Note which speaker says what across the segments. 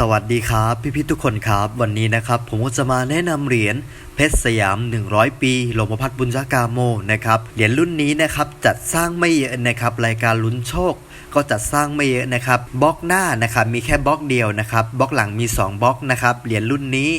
Speaker 1: สวัสดีครับ พี่พี่ทุกคนครับ วันนี้นะครับ ผมก็จะมาแนะนำเหรียญเพชรสยาม 100 ปีหลวงพ่อพัฒบุญจากาโมนะครับเหรียญรุ่นนี้นะครับจัดสร้างไม่เยอะนะครับรายการลุ้นโชค ก็จัดสร้างไม่เยอะนะครับบล็อกหน้านะครับมีแค่บล็อกเดียวนะครับบล็อกหลังมี 2บล็อกนะครับเหรียญรุ่นนี้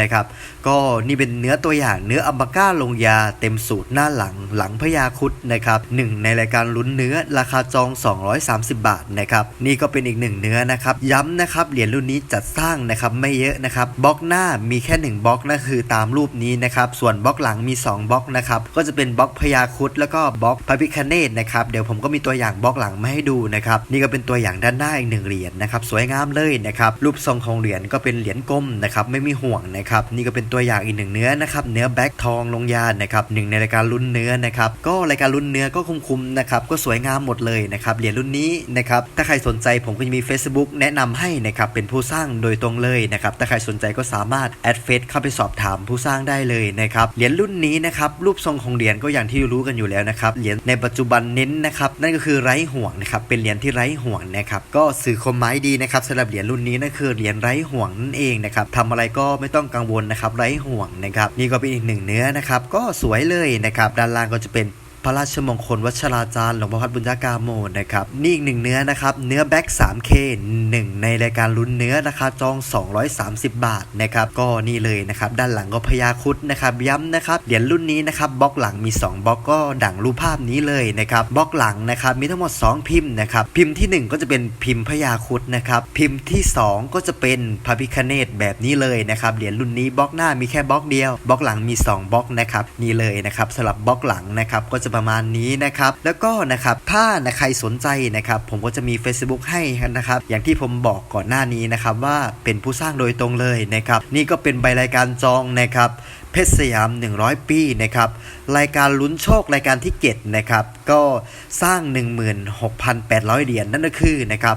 Speaker 1: นะครับก็นี่เป็นเนื้อตัวอย่างเนื้ออัมบาก้าลงยาเต็มสูตรหน้าหลังหลังพญาคุดนะครับหนึ่งในรายการลุ้นเนื้อราคาจอง 230 บาทนะครับนี่ก็เป็นอีกหนึ่งเนื้อนะครับย้ำนะครับเหรียญรุ่นนี้จัดสร้างนะครับไม่เยอะนะครับบล็อกหน้ามีแค่ 1บล็อกนั่นคือตามรูปนี้นะครับส่วนบล็อกหลังมี 2บล็อกนะครับก็จะเป็นบล็อกพญาคุดแล้วก็บล็อกพระพิคเนตนะครับเดี๋ยวผมก็มีตัวอย่างบล็อกหลังมาให้ดูนะครับนี่ก็เป็นตัวอย่างด้านหน้าอีกหนึ่งเหรียญนะครับสวยงามเลยนะครับรูปทรงของเหรียญก็เป็นเหรียญกลมนะครับไม่มีห่วงนะครับนี่ก็เป็นตัวอย่างอีกหนึ่งเนื้อนะครับเนื้อแบ็คทองลงยานะครับหนึ่งในรายการลุ้นเนื้อนะครับก็รายการลุ้นเนื้อก็คุ้มๆนะครับก็สวยงามหมดเลยนะครับเหรียญรุ่นนี้นะครับถ้าใครสนใจผมก็จะมี Facebook แนะนำให้นะครับเป็นผู้สร้างโดยตรงเลยนะครับถ้าใครสนใจก็สามารถแอดเฟซเข้าไปสอบถามผู้สร้างได้เลยนะครับเหรียญรุ่นนี้นะครับรูปทรงของเหรียญก็อย่างที่รู้กันอยู่แล้วนะครับเหรียญในปัจจุบันเน้นนะครับนั่นก็คือไร้ห่วงนะครับเป็นเหรียญที่ไร้ห่วงนะครับก็สื่อคมไม้ดีนะครับสำหรับเหรียญรุ่นนี้นั่นคือเหรียญไร้ห่วงนั่นเองนะครับทำอะไรก็ไม่ต้องกังวลนะครับไร้ห่วงนะครับนี่ก็เป็นอีกหนึ่งเนื้อนะครับก็สวยเลยนะครับด้านล่างก็จะเป็น พระราชมงคลวัชราจารย์หลวงพ่อพัดบุญญากาโมนะครับนี่อีกหนึ่งเนื้อนะครับ เนื้อแบ็ก 3K หนึ่งในรายการลุ้นเนื้อราคาจอง 230 บาทนะครับก็นี่เลยนะครับด้านหลังก็พญาครุดนะครับย้ำนะครับเหรียญรุ่นนี้นะครับบล็อกหลังมี 2บล็อกก็ดั่งรูปภาพนี้เลยนะครับบล็อกหลังนะครับมีทั้งหมด 2 พิมพ์นะครับพิมพ์ทีหนึ่1 ก็จะเป็นพิมพ์พญาครุดนะครับพิมพ์ที่ 2 ก็จะเป็นพระพิคเนตแบบนี้เลยนะครับเหรียญรุ่นนี้บล็อกหน้ามีแค่บล็อกเดียวบล็อกหลังมี 2บล็อกนะครับนี่เลยนะครับสำหรับบล็อกหลังนะครับก็จะประมาณนี้นะครับ แล้วก็นะครับถ้านะใครสนใจนะครับ ผมก็จะมี Facebook ให้นะครับ อย่างที่ผมบอกก่อนหน้านี้นะครับว่าเป็นผู้สร้างโดยตรงเลยนะครับ นี่ก็เป็นใบรายการจองนะครับเพชรสยาม 100 ปีนะครับ รายการลุ้นโชครายการที่7นะครับก็สร้าง 16,800 เหรียญนั่นก็คือนะครับ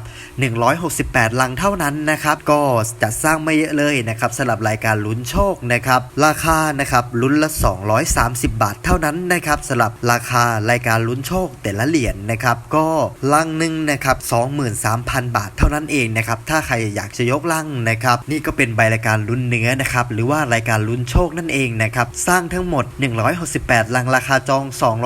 Speaker 1: 168 ลังเท่านั้นนะครับก็จัดสร้างไม่เยอะเลยนะครับสำหรับรายการลุ้นโชคนะครับราคานะครับลุ้นละ 230 บาทเท่านั้นนะครับสำหรับราคารายการลุ้นโชคแต่ละเหรียญนะครับก็ลังหนึ่งนะครับ23,000 บาทเท่านั้นเองนะครับถ้าใครอยากจะยกลังนะครับนี่ก็เป็นใบรายการลุ้นเนื้อนะครับหรือว่ารายการลุ้นโชคนั่นเองนะครับสร้างทั้งหมด 168ลังราคาจอง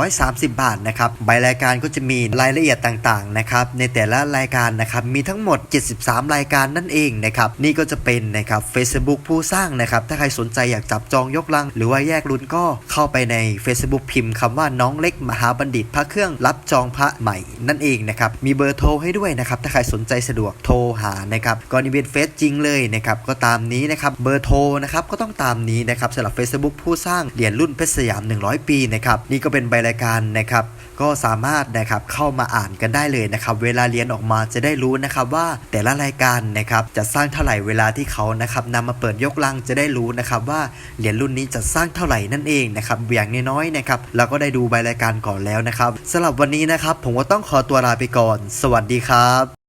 Speaker 1: 230 บาทนะครับใบรายการก็จะมีรายละเอียดต่างๆนะครับในแต่ละรายการนะครับมีทั้งหมด 73 รายการนั่นเองนะครับนี่ก็จะเป็นนะครับ Facebook ผู้สร้างนะครับถ้าใครสนใจอยากจับจองยกลัง หรือว่าแยกลุ้นก็เข้าไปใน Facebook พิมพ์คำว่าน้องเล็กมหาบัณฑิตพระเครื่องรับจองพระใหม่นั่นเองนะครับมีเบอร์โทรให้ด้วยนะครับถ้าใครสนใจสะดวกโทรหานะครับก็นี่เป็นเฟซจริงเลยนะครับก็ตามนี้นะครับเบอร์โทรนะครับก็ต้องตามนี้นะครับสำหรับ Facebook ผู้สร้างเหรียญรุ่นเพชรสยาม100ปีนะครับนี่ก็เป็นใบรายการนะครับก็สามารถนะครับเข้ามาอ่านกันได้เลยนะครับเวลาเรียนออกมาจะได้รู้นะครับว่าแต่ละรายการนะครับจะสร้างเท่าไหร่เวลาที่เขานะครับนำมาเปิดยกลังจะได้รู้นะครับว่าเหรียญรุ่นนี้จะสร้างเท่าไหร่นั่นเองนะครับอย่างน้อยๆนะครับเราก็ได้ดูใบรายการก่อนแล้วนะครับสำหรับวันนี้นะครับผมก็ต้องขอตัวลาไปก่อน สวัสดีครับ